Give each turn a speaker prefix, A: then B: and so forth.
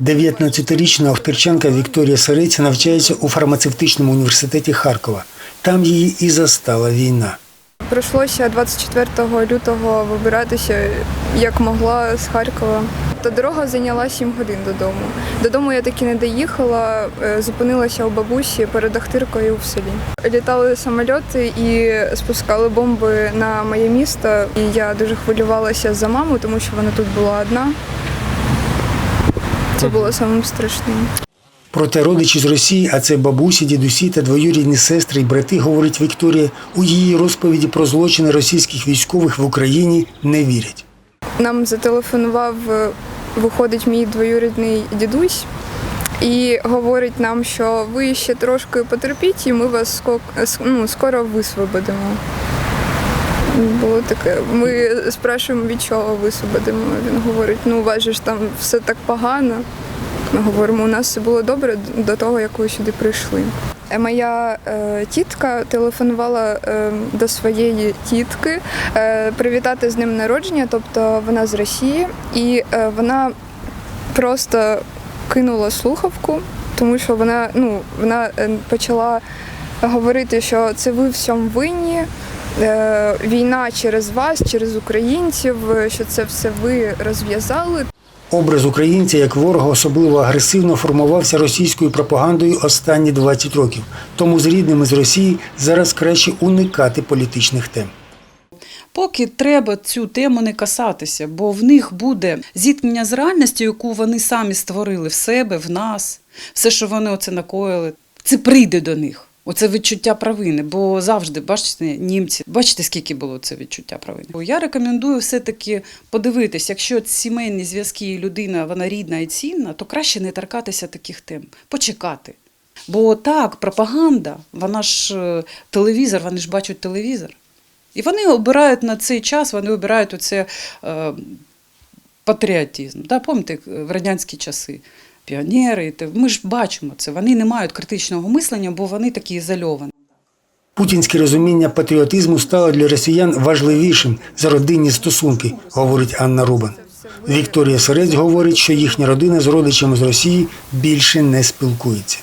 A: 19-річна Охтирчанка Вікторія Сарець навчається у фармацевтичному університеті Харкова. Там її і застала війна.
B: Прийшлося 24 лютого вибиратися як могла з Харкова. Та дорога зайняла 7 годин додому. Додому я таки не доїхала, е, зупинилася у бабусі перед Ахтиркою в селі. Літали самольоти і спускали бомби на моє місто. І я дуже хвилювалася за маму, тому що вона тут була одна. Це було самим страшним.
A: Проте родичі з Росії, а це бабусі, дідусі та двоюрідні сестри й брати, говорить Вікторія, у її розповіді про злочини російських військових в Україні не вірять.
B: Нам зателефонував, е, виходить мій двоюрідний дідусь і говорить нам, що ви ще трошки потерпіть, і ми вас ну, скоро висвободимо. Було таке. Ми спрашуємо, від чого висвободимо. Він говорить, ну у там все так погано. Ми говоримо, у нас все було добре до того, як ви сюди прийшли. Е, Моя е, тітка телефонувала е, до своєї тітки е, привітати з ним народження, тобто вона з Росії, і е, вона просто кинула слухавку, тому що вона, ну, вона е, почала говорити, що це ви всьому винні. Е, Війна через вас, через українців, е, що це все ви розв'язали.
A: Образ українця як ворога особливо агресивно формувався російською пропагандою останні 20 років. Тому з рідними з Росії зараз краще уникати політичних тем.
C: Поки треба цю тему не касатися, бо в них буде зіткнення з реальністю, яку вони самі створили в себе, в нас, все, що вони оце накоїли, це прийде до них. Оце відчуття провини, бо завжди, бачите, німці, бачите, скільки було це відчуття провини. Я рекомендую все-таки подивитись, якщо сімейні зв'язки і людина вона рідна і цінна, то краще не торкатися таких тем, почекати. Бо так, пропаганда, вона ж е, телевізор, вони ж бачать телевізор. І вони обирають на цей час, вони обирають оце е, патріотизм. Да, пам'ятаєте, в радянські часи піонери, ми ж бачимо це. Вони не мають критичного мислення, бо вони такі ізольовані.
A: Путінське розуміння патріотизму стало для росіян важливішим за родинні стосунки, говорить Анна Рубан. Вікторія Серець говорить, що їхня родина з родичами з Росії більше не спілкується.